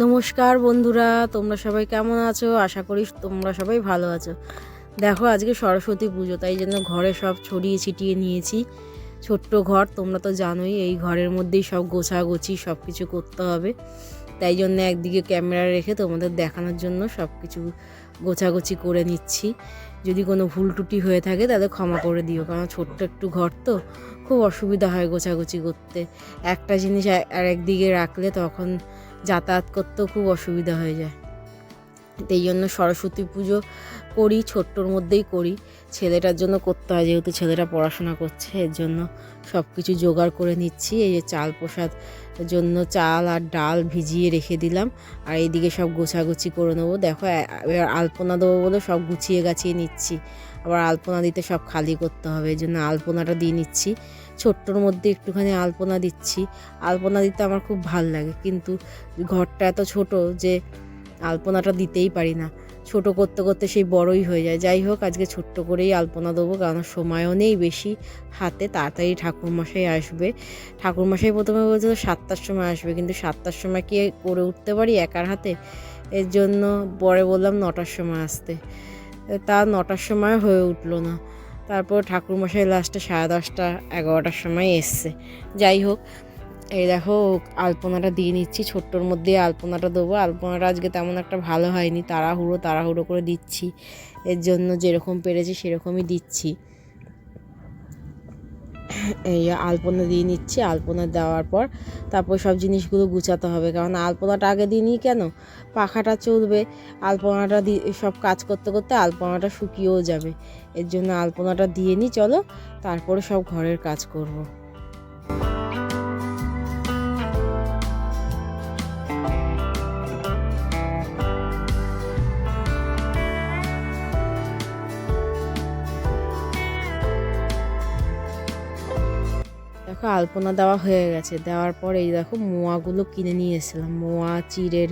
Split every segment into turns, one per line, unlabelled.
নমস্কার বন্ধুরা, তোমরা সবাই কেমন আছো? আশা করি তোমরা সবাই ভালো আছো। দেখো, আজকে সরস্বতী পুজো, তাই জন্য ঘরে সব ছড়িয়ে ছিটিয়ে নিয়েছি। ছোট্ট ঘর, তোমরা তো জানোই, এই ঘরের মধ্যেই সব গোছাগুছি সব কিছু করতে হবে। তাই জন্য একদিকে ক্যামেরা রেখে তোমাদের দেখানোর জন্য সব কিছু গোছাগুছি করে নিচ্ছি। যদি কোনো ভুল ত্রুটি হয়ে থাকে, তাহলে ক্ষমা করে দিও, কারণ ছোট্ট একটু ঘর তো, খুব অসুবিধা হয় গোছাগুছি করতে। একটা জিনিস আর একদিকে রাখলে তখন যাতায়াত করতেও খুব অসুবিধা হয়ে যায়। এই জন্য সরস্বতী পুজো করি, ছোট্টর মধ্যেই করি। ছেলেটার জন্য করতে হয়, যেহেতু ছেলেটা পড়াশোনা করছে, এর জন্য সব কিছু জোগাড় করে নিচ্ছি। এই যে চাল প্রসাদ জন্য চাল আর ডাল ভিজিয়ে রেখে দিলাম। আর এইদিকে সব গোছাগুছি করে নেব। দেখো এবার আলপনা দেবো বলে সব গুছিয়ে গাছিয়ে নিচ্ছি। আবার আলপনা দিতে সব খালি করতে হবে এই জন্য আলপনাটা দিয়ে নিচ্ছি। ছোট্টর মধ্যে একটুখানি আলপনা দিচ্ছি। আলপনা দিতে আমার খুব ভালো লাগে। কিন্তু ঘরটা এত ছোট যে আলপনাটা দিতেই পারি না। ছোট করতে করতে সেই বড়ই হয়ে যায়। যাই হোক, আজকে ছোট্ট করেই আলপনা দেবো, কারণ সময়ও নেই বেশি। হাতে তাড়াতাড়ি ঠাকুরমশাই আসবে। ঠাকুরমশাই প্রথমে বলছিল সাতটার সময় আসবে, কিন্তু সাতটার সময় কি করে উঠতে পারি একার হাতে? এর জন্য পরে বললাম নটার সময় আসতে। তা নটার সময় হয়ে উঠল না। তারপর ঠাকুরমশাই লাস্টে সাড়ে দশটা, এগারোটার সময় এসছে। যাই হোক, এই দেখো, আলপনাটা দিয়ে নিচ্ছি, ছোট্টর মধ্যে আলপনাটা দেবো। আলপনাটা আজকে তেমন একটা ভালো হয়নি, তাড়াহুড়ো তাড়াহুড়ো করে দিচ্ছি। এর জন্য যেরকম পেরেছি সেরকমই দিচ্ছি। আলপনা দিয়ে নিচ্ছি। আলপনা দেওয়ার পর তারপর সব জিনিসগুলো গুছাতে হবে। কারণ আলপনাটা আগে দিনই কেন? পাখাটা চলবে, আলপনাটা দিয়ে সব কাজ করতে করতে আলপনাটা শুকিয়েও যাবে। এর জন্য আলপনাটা দিয়ে নিই, চলো। তারপরে সব ঘরের কাজ করব। আলপনা দেওয়া হয়ে গেছে। দেওয়ার পর এই দেখো মোয়াগুলো কিনে নিয়ে এসেছিলাম। মোয়া, চিড়ের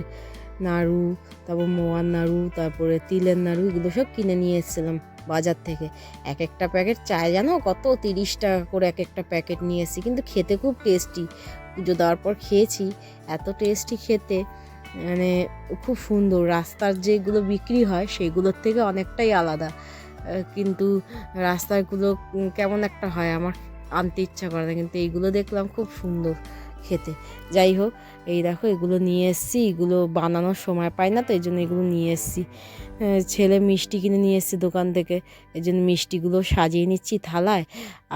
নাড়ু, তারপর মোয়ার নাড়ু, তারপরে তিলের নাড়ু, এগুলো সব কিনে নিয়ে এসেছিলাম বাজার থেকে। এক একটা প্যাকেট চায় জানো? কত? তিরিশ টাকা করে এক একটা প্যাকেট নিয়ে এসেছি। কিন্তু খেতে খুব টেস্টি। পুজো দেওয়ার পর খেয়েছি। এত টেস্টি খেতে। মানে খুব সুন্দর। রাস্তার যেগুলো বিক্রি হয়, সেগুলোর থেকে অনেকটাই আলাদা। কিন্তু রাস্তাগুলো কেমন একটা হয়? আমার আনতে ইচ্ছা করে না, কিন্তু এইগুলো দেখলাম খুব সুন্দর খেতে। যাই হোক, এই দেখো, এগুলো নিয়ে এসেছি, এগুলো বানানোর সময় পাই না তো, এই জন্য এগুলো নিয়ে এসেছি। ছেলে মিষ্টি কিনে নিয়ে এসেছি দোকান থেকে, এই জন্য মিষ্টিগুলো সাজিয়ে নিচ্ছি থালায়,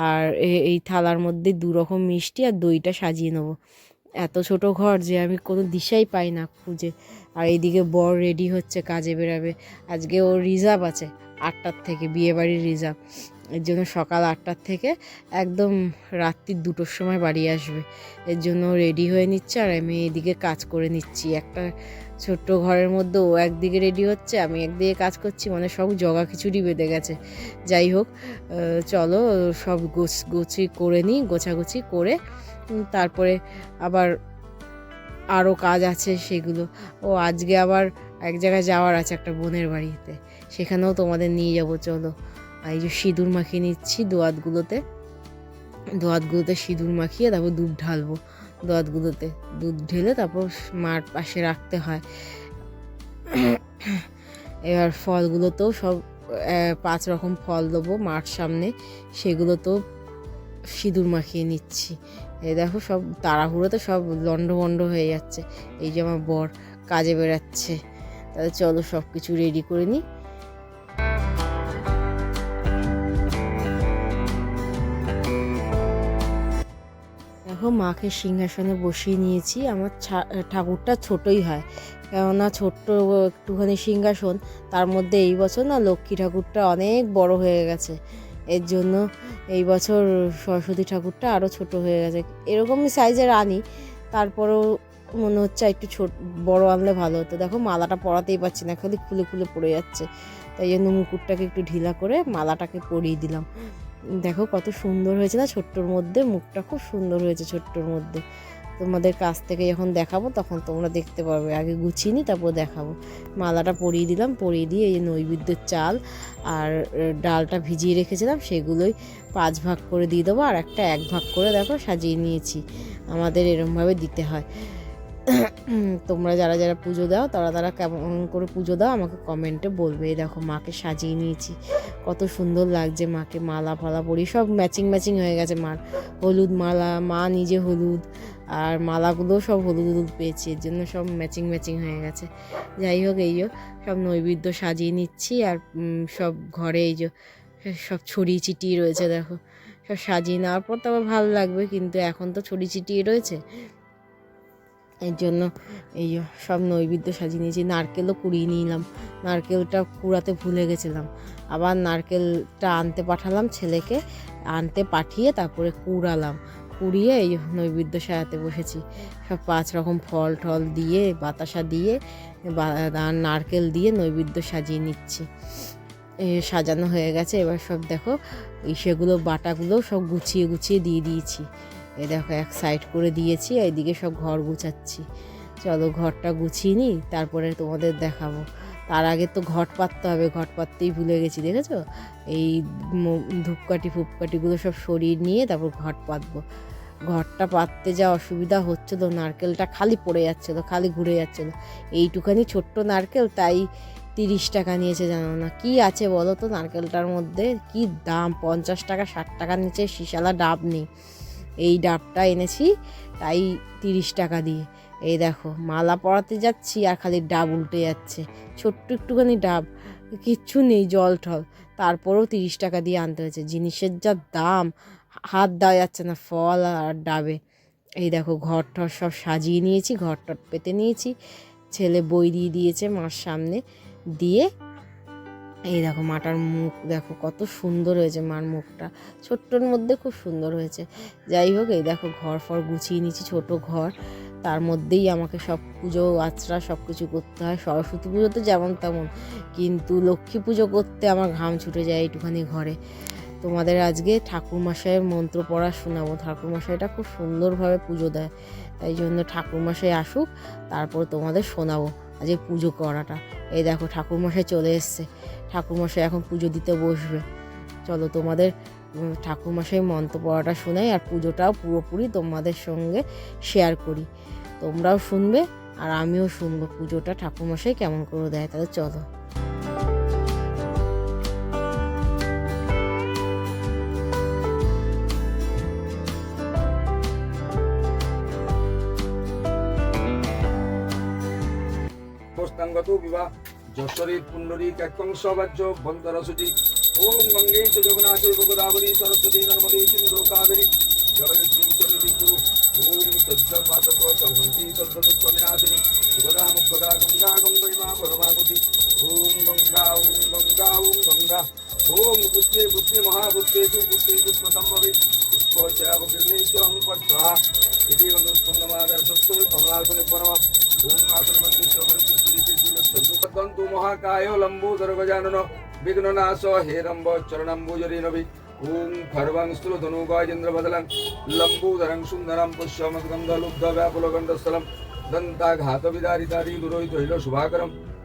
আর এই থালার মধ্যে দু রকম মিষ্টি আর দইটা সাজিয়ে নেব। এত ছোট ঘর যে আমি কোনো দিশাই পাই না খুঁজে। আর এইদিকে বর রেডি হচ্ছে, কাজে বেরাবে। আজকে ওর রিজার্ভ আছে, আটটার থেকে, বিয়েবাড়ির রিজার্ভ। এর জন্য সকাল আটটার থেকে একদম রাত্রি দুটোর সময় বাড়ি আসবে। এর জন্য রেডি হয়ে নিচ্ছে আর আমি এদিকে কাজ করে নিচ্ছি। একটা ছোট্ট ঘরের মধ্যে ও একদিকে রেডি হচ্ছে, আমি একদিকে কাজ করছি মানে সব জগা খিচুড়ি বেঁধে গেছে। যাই হোক চলো সব গোছ, গুছি করে নিই, গোছাগুছি করে তারপরে আবার আরও কাজ আছে সেগুলো। ও আজকে আবার এক জায়গায় যাওয়ার আছে একটা বোনের বাড়িতে, সেখানেও তোমাদের নিয়ে যাব, চলো। এই যে সিঁদুর মাখিয়ে নিচ্ছি দোয়াতগুলোতে। দোয়াতগুলোতে সিঁদুর মাখিয়ে তারপর দুধ ঢালবো। দোয়াতগুলোতে দুধ ঢেলে তারপর মার পাশে রাখতে হয়। এবার ফলগুলোতেও সব পাঁচ রকম ফল দেবো মাঠ সামনে। সেগুলোতেও সিঁদুর মাখিয়ে নিচ্ছি। এই দেখো সব তাড়াহুড়োতে সব লন্ডভন্ড হয়ে যাচ্ছে। এই যে আমার বর কাজে বেরাচ্ছে তাহলে চলো সব কিছু রেডি করে নিই। দেখো মাকে সিংহাসনে বসিয়ে নিয়েছি, আমার ঠাকুরটা ছোটই হয়। কেননা ছোট্ট একটুখানি সিংহাসন, তার মধ্যে এই বছর না লক্ষ্মী ঠাকুরটা অনেক বড় হয়ে গেছে। এর জন্য এই বছর সরস্বতী ঠাকুরটা আরও ছোট হয়ে গেছে। এরকমই সাইজের আনি, তারপরেও মনে হচ্ছে একটু ছোট, বড় আনলে ভালো হতো। দেখো মালাটা পরাতেই পারছি না, খালি খুলে খুলে পড়ে যাচ্ছে। তাই জন্য মুকুটটাকে একটু ঢিলা করে মালাটাকে পরিয়ে দিলাম। দেখো কত সুন্দর হয়েছে না ছোট্টর মধ্যে, মুখটা খুব সুন্দর হয়েছে ছোট্টর মধ্যে। তোমাদের কাছ থেকে যখন দেখাবো তখন তোমরা দেখতে পারবে। আগে গুছিয়ে নিই তারপর দেখাবো। মালাটা পরিয়ে দিলাম, পরিয়ে দিয়ে এই নৈবেদ্যের চাল আর ডালটা ভিজিয়ে রেখেছিলাম, সেগুলোই পাঁচ ভাগ করে দিয়ে দেবো। আর একটা এক ভাগ করে দেখো সাজিয়ে নিয়েছি। আমাদের এরমভাবে দিতে হয়। তোমরা যারা যারা পুজো দাও, তারা তারা কেমন করে পুজো দাও, আমাকে কমেন্টে বলবে। দেখো, মাকে সাজিয়ে নিয়েছি। কত সুন্দর লাগছে মাকে, মালা ফালা পরি, সব ম্যাচিং ম্যাচিং হয়ে গেছে মার। হলুদ মালা, মা নিজে হলুদ, আর মালাগুলোও সব হলুদ হলুদ পেয়েছি, এর জন্য সব ম্যাচিং ম্যাচিং হয়ে গেছে। যাই হোক, এই যে সব নৈবেদ্য সাজিয়ে নিচ্ছি, আর সব ঘরে এই যে, সব ছড়িয়ে ছিটিয়ে রয়েছে, দেখো। সব সাজিয়ে নেওয়ার পর তো আবার ভালো লাগবে, কিন্তু এখন তো ছড়িয়ে ছিটিয়ে রয়েছে। এর জন্য এই সব নৈবেদ্য সাজিয়ে নিয়েছি। নারকেলও কুড়িয়ে নিলাম। নারকেলটা কুড়াতে ভুলে গেছিলাম। আবার নারকেলটা আনতে পাঠালাম ছেলেকে। আনতে পাঠিয়ে তারপরে কুড়ালাম। কুড়িয়ে এই নৈবেদ্য সাজাতে বসেছি। সব পাঁচ রকম ফল টল দিয়ে, বাতাসা দিয়ে নারকেল দিয়ে নৈবেদ্য সাজিয়ে নিচ্ছি। সাজানো হয়ে গেছে। এবার সব দেখো সেগুলো বাটাগুলো সব গুছিয়ে গুছিয়ে দিয়ে দিয়েছি। এই দেখো, এক সাইড করে দিয়েছি এইদিকে সব ঘর গুছাচ্ছি। চলো ঘরটা গুছিয়ে নিই, তারপরে তোমাদের দেখাবো। তার আগে তো ঘট পাততে হবে, ঘট পাততেই ভুলে গেছি, দেখেছ? এই ধূপকাঠি ফুপকাঠিগুলো সব সরিয়ে নিয়ে তারপর ঘট পাতবো। ঘরটা পাততে যা অসুবিধা হচ্ছিল, নারকেলটা খালি পড়ে যাচ্ছিল, খালি ঘুরে যাচ্ছিল। এইটুখানি ছোট্ট নারকেল, তাই তিরিশ টাকা নিয়েছে, জানো না? কি আছে বলো তো নারকেলটার মধ্যে? কি দাম? পঞ্চাশ টাকা, ষাট টাকার নিচে শিশালা ডাব নেই। এই ডাবটা এনেছি, তাই তিরিশ টাকা দিয়ে। এই দেখো, মালা পরাতে যাচ্ছি আর খালি ডাব উল্টে যাচ্ছে। ছোট্ট একটুখানি ডাব, কিচ্ছু নেই, জল টল তারপরেও তিরিশ টাকা দিয়ে আনতে হয়েছে। জিনিসের যা দাম, হাত দেওয়া যাচ্ছে না ফল আর ডাবে। এই দেখো ঘর টর সব সাজিয়ে নিয়েছি ঘর টর পেতে নিয়েছি। ছেলে বই দিয়ে দিয়েছে মার সামনে, দিয়ে এই দেখো মাটার মুখ, দেখো কত সুন্দর হয়েছে মার মুখটা। ছোট্টর মধ্যে খুব সুন্দর হয়েছে। যাই হোক, এই দেখো ঘর ফর গুছিয়ে নিয়েছি, ছোট ঘর। তার মধ্যেই আমাকে সব পুজো, আচরা সব কিছু করতে হয়। সরস্বতী পুজো তো যেমন তেমন, কিন্তু লক্ষ্মী পুজো করতে আমার ঘাম ছুটে যায় একটুখানি ঘরে। তোমাদের আজকে ঠাকুরমশাইয়ের মন্ত্র পড়া শোনাবো। ঠাকুরমশাইটা খুব সুন্দরভাবে পুজো দেয়। তাই জন্য ঠাকুরমশাই আসুক, তারপর তোমাদের শোনাবো। আজকে পুজো করাটা। এই দেখো, ঠাকুরমশাই চলে এসছে। ঠাকুরমশাই এখন পুজো দিতে বসবে। চলো তোমাদের ঠাকুর ঠাকুরমশাই মন্ত্র পড়াটা শোনাই আর পুজোটাও পুরোপুরি তোমাদের সঙ্গে শেয়ার করি। তোমরাও শুনবে আর আমিও শুনব পুজোটা ঠাকুরমশাই কেমন করে দেয়, তাহলে চলো।
পোস্তাঙ্গত বিবা যশোরী পুণ্ডরী কাক্যং সবাজ্য বন্তরসুচি ওম গঙ্গে চ যমুনা চৈব গোদাবরী সরস্বতী নর্মদে সিন্ধু কাবেরী জলয়ত্রী চলিতি কুরু ওম সজ্জপাতক সংহন্তি সদ্দুঃখ বিনাশিনী সুগদা মুখদা গঙ্গা গঙ্গৈমা পরমাগতি ওম গঙ্গা ওম গঙ্গা ওম গঙ্গা ওম পুষ্পে পুষ্পে মহাপুষ্পেষু পুষ্পে পুষ্পসম্ভবে পুষ্পচাবকীর্ণে চ অহং পর্ষা ইতি গন্ধস্পন্দমাদর্শস্য কমলাসনে পরমা ওম আসনমন্দিরন্তু মহাকায় লম্বোদর গজানন বিঘ্ননাশ चंदुपतंतु महाकायो लंबोदर गजानन विघ्ननाशो हेरंब चरणंबुजरीनभि ॐ खर्वं स्तुलधनुगायेन्द्रबदलं लम्बूधरं सुन्दरं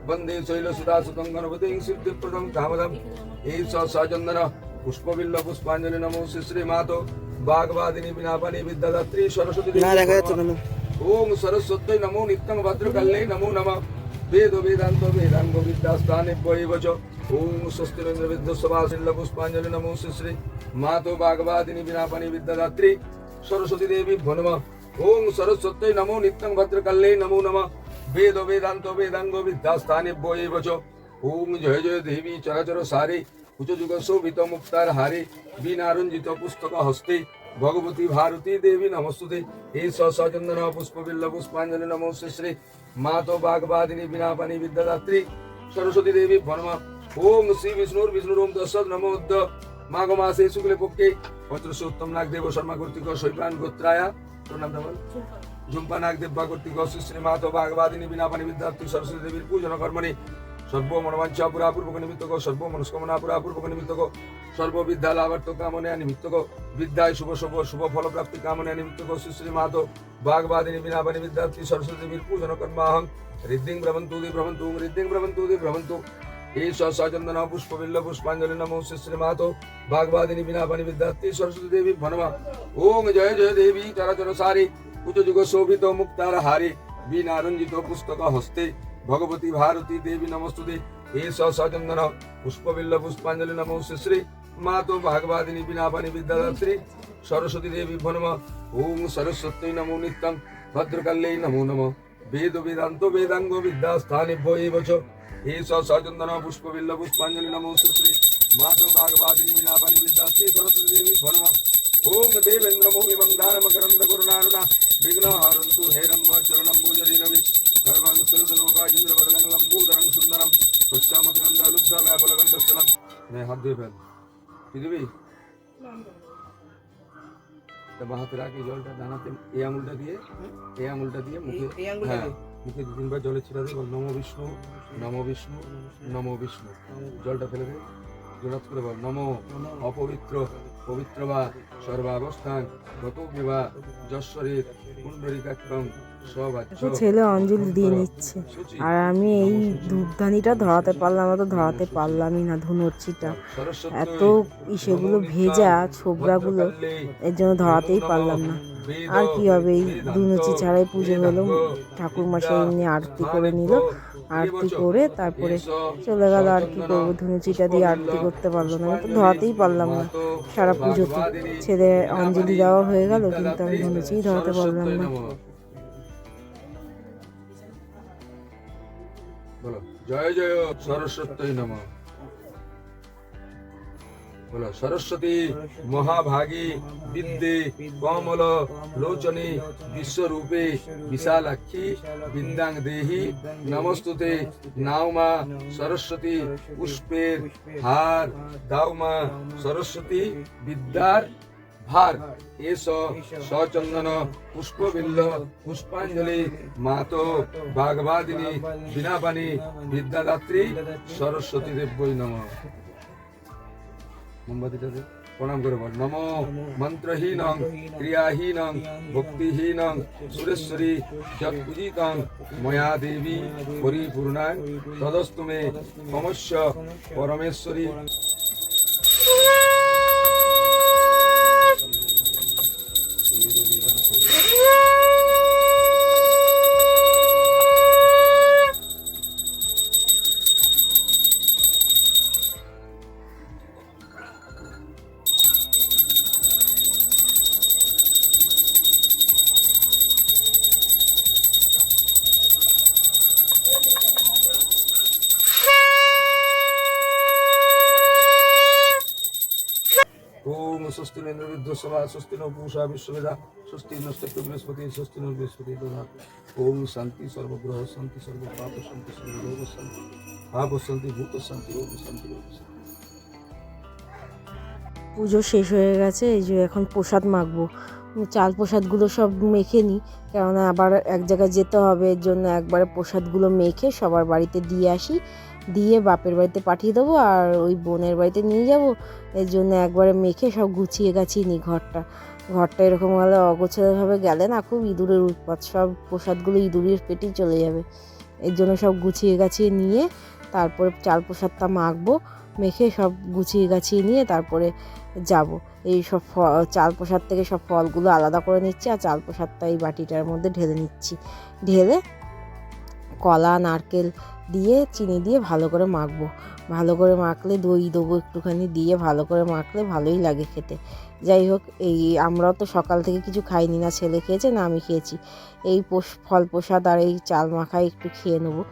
वंदे सिद्धिप्रदं कामदम् एष सचन्दन पुष्पबिल्लपुष्पाञ्जलि नमो श्रीमातो वाग्वादिनी विनापनि विद्यादात्री सरस्वती ॐ सरस्वत्यै नमो नित्यं भद्रकल्यै नमो नमः। বিনাপানি বিদ্যাদাত্রী সরস্বতী
না দেখা যাচ্ছে না
ওম সরস্বতী নমো নিত্যং ভদ্রকাল্যে নমো নমঃ বেদ বেদান্ত বেদাঙ্গ বিদ্যাস্থানে বৈবচ ওম স্বস্তিরেন্দ্র বিদ্যস্বাসিল্ল পুষ্পাঞ্জলি নমো শ্রী শ্রী মাতো বাগবাদিনী বিনাপানি বিদ্যাদাত্রী সরস্বতী দেবী ভনম ওম সরস্বতী নমো নিত্যং ভদ্রকাল্যে নমো নমঃ বেদ বেদান্ত বেদাঙ্গ বিদ্যাস্থানে বৈবচ ওম জয় জয় দেবী চরাচর সারে উচ্চযুগ শোভিত মুক্তার হারে বিনারঞ্জিত তো বাগবাদিনী বিনাপানি বিদ্যাদাত্রী সরস্বতী দেবী ভনমা ওম শ্রী বিষ্ণুর বিষ্ণুর ওম দশদ নমোদ্দ মাঘ মাসে শুক্লে পক্ষে পত্রসোত্তম নাগদেব শর্মা কর্তৃক শৈবান গোত্রায়া তোর নাম বল ঝুম্পা নাগদেব বা কর্তৃক শ্রী শ্রী মাতো বাগবাদিনী বিনাপানি বিদ্যাত্রী সরস্বতী দেবীর পূজন কর্মণি সর্ব মনোবাঞ্ছা পুরাপূর্বক নিমিত্তক সর্ব মনস্কামনা পুরাপূর্বক নিমিত্তক সর্ব বিদ্যা লাভার্থ কামনা নিমিত্তক বিদ্যায় শুভ শুভ শুভ ফল প্রাপ্তি কামনা নিমিত্তক শ্রী শ্রী মাতো বাগবাদিনী বিনাপানি বিদ্যার্থী সরস্বতী দেবীর পূজন কর্মাহং ঋদ্ধিং ভ্রমন্তু দি ভ্রমন্তু ঋদ্ধিং ভ্রমন্তু দি ভ্রমন্তু এই সচন্দন পুষ্পবিল্ল পুষ্পাঞ্জলি নমো শ্রী শ্রী মাতো বাগবাদিনী বিনাপানি বিদ্যার্থী সরস্বতী দেবী ভনমা ওম জয় জয় দেবী চরাচর সারি উচ্চ যুগ শোভিত মুক্তার হারি বিনারঞ্জিত পুস্তক হস্তে ভগবতী ভারতী দেবী নমস্তুতে এস সচন্দন পুষ্পবিল্ল পুষ্পাঞ্জলি নমো শ্রী মাতো ভাগবাদিনী বিনাপানি বিদ্যাদাত্রী সরস্বতী দেবী নম ওম সরস্বতী নমো নিত্যং ভদ্রকাল্যై নমো নম বেদ বেদান্ত বেদাঙ্গ বিদ্যাস্থানে এব চ এস সচন্দন পুষ্পবিল্ল পুষ্পাঞ্জলি নমো শ্রী মাতো ভাগবাদিনী বিনাপানি বিদ্যাস্ত্রী সরস্বতী দেবী নম ओम देवेंद्र मोहि मंदार मकरंद गुरुनारुणा विघ्न हरन्तु हेरम्ब चरणं भुजरीनवि सर्वं സർവാംഗസ്വരൂപാചന്ദ്രപതലങ്ങളും জলটা দিয়ে দিয়ে মুখে মুখে জলে ছিটা নম বিষ্ণু নম বিষ্ণু নম বিষ্ণু জলটা ফেলে দে করে বল নম অপবিত্র পবিত্র বা সর্বাবস্থান গত বিবাহ যশ্বরের কুণ্ডরিকাক্ষম
ছেলে অঞ্জলি দিয়ে নিচ্ছে। আর আমি এই ধূপধানিটা ধরাতে পারলাম তো ধরাতে পারলামই না ধুনুচিটা এত ইসেগুলো ভেজা ছোবড়াগুলো এর জন্য ধরাতেই পারলাম না। আর কি হবে? এই ধুনুচি ছাড়াই পুজো হলো। ঠাকুর মশাই এমনি আরতি করে নিল। আরতি করে তারপরে চলে গেল আর কি করব? ধুনুচিটা দিয়ে আরতি করতে পারল না। তো ধরাতেই পারলাম না। সারা পুজোতে ছেলে অঞ্জলি দেওয়া হয়ে গেল কিন্তু আমি ধুনুচিই ধরাতে পারলাম না।
জয় জয় সরস্বতী নম। বলো, সরস্বতী, মহাভাগী, বিদ্যে, কমল লোচনে বিশ্বরূপে, বিশালাক্ষী, বিদ্যাং দেহি, নমস্তুতে নাওমা সরস্বতী, পুষ্পের হার দাওমা সরস্বতী, বিদ্যার ভার। এস, সচন্দন, পুষ্পবিল্ল, পুষ্পাঞ্জলি, মাতো, বাগবাদিনী, বিনাপানি, বিদ্যাদাত্রী, সরস্বতী দেব্যই নম। মোমবাতিটাতে প্রণাম করে বল। নম মন্ত্রহীনং ক্রিয়াহীনং ভক্তিহীনং সুরেশ্বরী যৎপূজিতং ময়া দেবী পরিপূর্ণাং তদস্তু মে মমস্য পরমেশ্বরী। স্বস্তি বিদ্যসভা স্বস্তি বিশ্ববেদা স্বস্তি নষ্ট বৃহস্পতি স্বস্তি বৃহস্পতি ওম শান্তি সর্বগ্রহ শান্তি সর্ব পাপ শান্তি সর্বরোগ শান্তি। পাপ শান্তি, ভূত শান্তি শান্তি শান্তি।
পুজো শেষ হয়ে গেছে, এই যে এখন প্রসাদ মাখবো। চাল প্রসাদগুলো সব মেখে নিই কেননা আবার এক জায়গায় যেতে হবে, এর জন্য একবারে প্রসাদগুলো মেখে সবার বাড়িতে দিয়ে আসি। দিয়ে বাপের বাড়িতে পাঠিয়ে দেবো আর ওই বোনের বাড়িতে নিয়ে যাব। এর জন্য একবারে মেখে সব গুছিয়ে গাছিয়ে নিই ঘরটা। ঘরটা এরকম হলে অগোছালোভাবে গেলে না খুব ইঁদুরের উৎপাত। সব প্রসাদগুলো ইঁদুরের পেটেই চলে যাবে। এর জন্য সব গুছিয়ে গাছিয়ে নিয়ে তারপরে চাল প্রসাদটা মাখবো, মেখে সব গুছিয়ে গাছিয়ে নিয়ে তারপরে যাব। এই সব চাল প্রসাদ থেকে সব ফলগুলো আলাদা করে নিচ্ছি আর চাল প্রসাদটা এই বাটিটার মধ্যে ঢেলে নিচ্ছি। ঢেলে কলা, নারকেল দিয়ে, চিনি দিয়ে ভালো করে মাখবো। ভালো করে মাখলে দই দেবো একটুখানি দিয়ে ভালো করে মাখলে ভালোই লাগে খেতে। যাই হোক, এই আমরাও তো সকাল থেকে কিছু খাইনি না, ছেলে খেয়েছে না আমি খেয়েছি। এই পোষ- ফল প্রসাদ আর এই চাল মাখাই একটু খেয়ে নেব।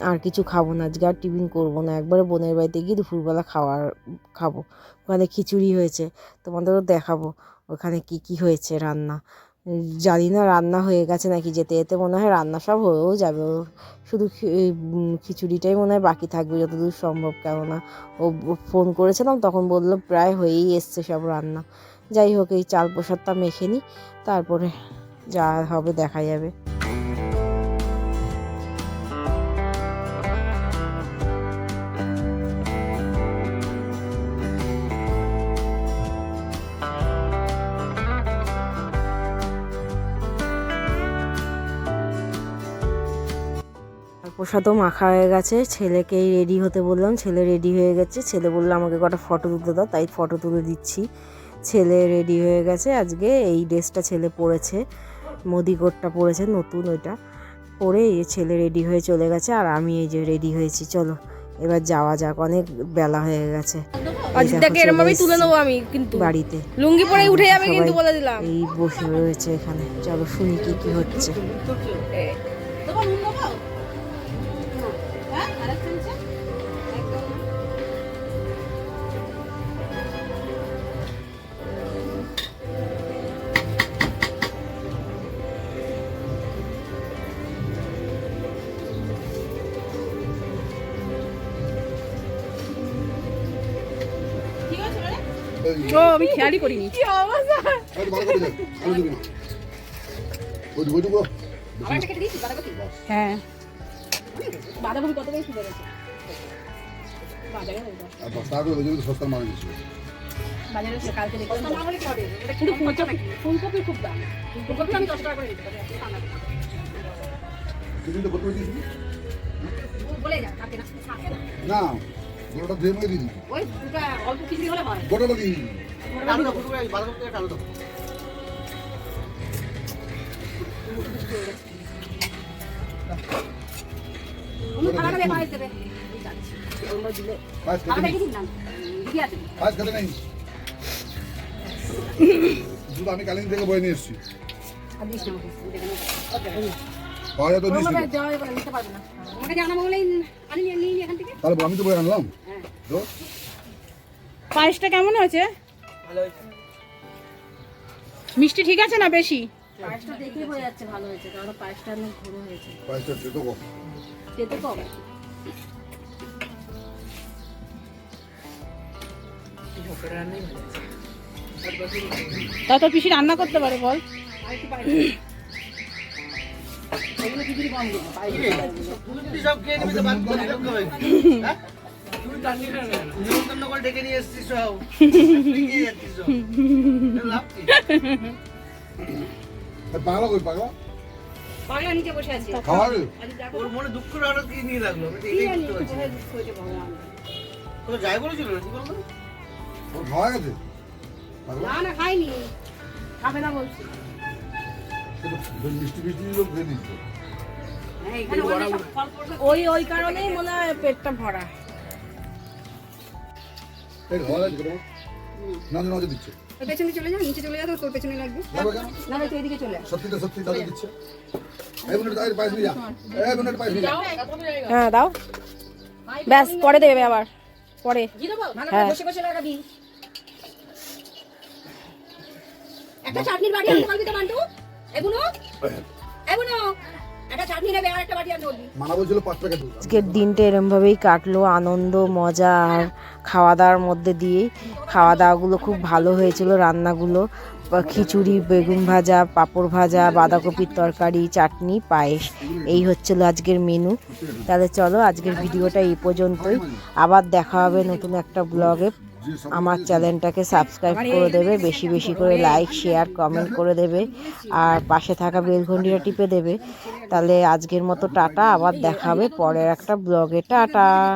আর কিছু খাব না, আজকে আর টিফিন করব না। একবারে বোনের বাড়িতে গিয়ে দুপুরবেলা খাওয়ার, খাব। ওখানে খিচুড়ি হয়েছে, তোমাদেরও দেখাবো ওখানে কি কি হয়েছে রান্না। জানি না রান্না হয়ে গেছে নাকি যেতে যেতে মনে হয় রান্না সব হয়েও যাবে। শুধু খিচুড়িটাই মনে হয় বাকি থাকবে যতদূর সম্ভব কেননা ও ফোন করেছিলাম তখন বলল প্রায় হয়েই এসছে সব রান্না। যাই হোক, এই চাল প্রসাদটা মেখে নিই তারপরে যা হবে দেখা যাবে। প্রসাদও মাখা হয়ে গেছে। ছেলেকেই রেডি হতে বললাম। ছেলে রেডি হয়ে গেছে। ছেলে বলল আমাকে কটা ফটো তুলতে দাও। তাই ফটো তুলে দিচ্ছি। ছেলে রেডি হয়ে গেছে। আজকে এই ড্রেসটা ছেলে পরেছে। মোদি কোটটা পরেছে নতুন ওইটা। পরে এই ছেলে রেডি হয়ে চলে গেছে আর আমি এই যে রেডি হয়েছি। চলো এবার যাওয়া যাক। অনেক বেলা হয়ে গেছে।
অজিতদাকে
দেখো
ভাবেই তুলে নেব আমি কিন্তু।
বাড়িতে।
লুঙ্গি পরে উঠে যাবে কিন্তু বলে দিলাম।
এই বসে রয়েছে এখানে। চলো শুনি কি কি হচ্ছে।
গেছিল
বাজারে সে কালকে দেখলাম না হলে কি হবে? এটা কিন্তু ফুলকপি খুব দাম। ফুলকপি আমি দশ টাকা করে দিতে পারি
সেদিন তো কত দিয়েছিলি
বলে যা না।
গোটাটা ধুয়ে মেরে দিবি
ওই দুটা অল্প খিচুড়ি হলে হয়।
গোটাটা দিয়ে দিবি।
দেবে দেবে খাবার
খেতে নেই। আমি কালিন থেকে বয়ে নিয়ে এসেছি।
আর দিস না আমাকে। দেখে নেব
পাওয়া যায় তো তাহলে আমি তো আনলাম।
পায়েসটা কেমন হয়েছে? মিষ্টি ঠিক আছে না বেশি?
পায়েসটা দেখেই হয়ে যাচ্ছে ভালো হয়েছে কারণ পায়েসটা অনেক ঘুরো হয়েছে।
পাঁচটা খেতে কম।
খেতে কম।
তা তোর পিসি রান্না করতে পারে বল।
পাগলা কই
ওর মনে দুঃখ হঠাৎ কি নিয়ে লাগল তো যাই বলেছিল
গেছে
না না খাইনি
মিষ্টি মিষ্টি দিলেও খেয়ে দিত
ওই ওই কারণেই মনে হয় পেটটা ভরা।
দিচ্ছে।
পেছনে চলে নিচে চলে যা তোর পেছনে লাগবে। না না তুই এদিকে চলে
সত্যি তো সত্যি দাদা দিচ্ছে। এই মিনিট আই পাইস নিয়ে এই মিনিট পাইস নিয়ে
হ্যাঁ দাও। ব্যাস পরে দেবে আবার। পরে। হ্যাঁ।
বসে বসে লাগাবি একটা চাটনির বাটি আনতে পারবি তো বান্টু? এগুলো? এগুলো
আজকের দিনটা এরমভাবেই কাটলো আনন্দ মজা আর খাওয়া দাওয়ার মধ্যে দিয়েই। খাওয়া দাওয়াগুলো খুব ভালো হয়েছিল রান্নাগুলো। খিচুড়ি বেগুন ভাজা পাঁপড় ভাজা বাঁধাকপির তরকারি চাটনি পায়েস। এই হচ্ছিল আজকের মেনু তাহলে চলো আজকের ভিডিওটা এই পর্যন্তই। আবার দেখা হবে নতুন একটা ব্লগে আমার চ্যানেলটাকে সাবস্ক্রাইব করে দেবে, বেশি বেশি করে লাইক শেয়ার কমেন্ট করে দেবে, আর পাশে থাকা বেলঘণ্ডিটা টিপে দেবে। তাহলে আজকের মতো টাটা, আবার দেখাবে পরের একটা ব্লগে টাটা!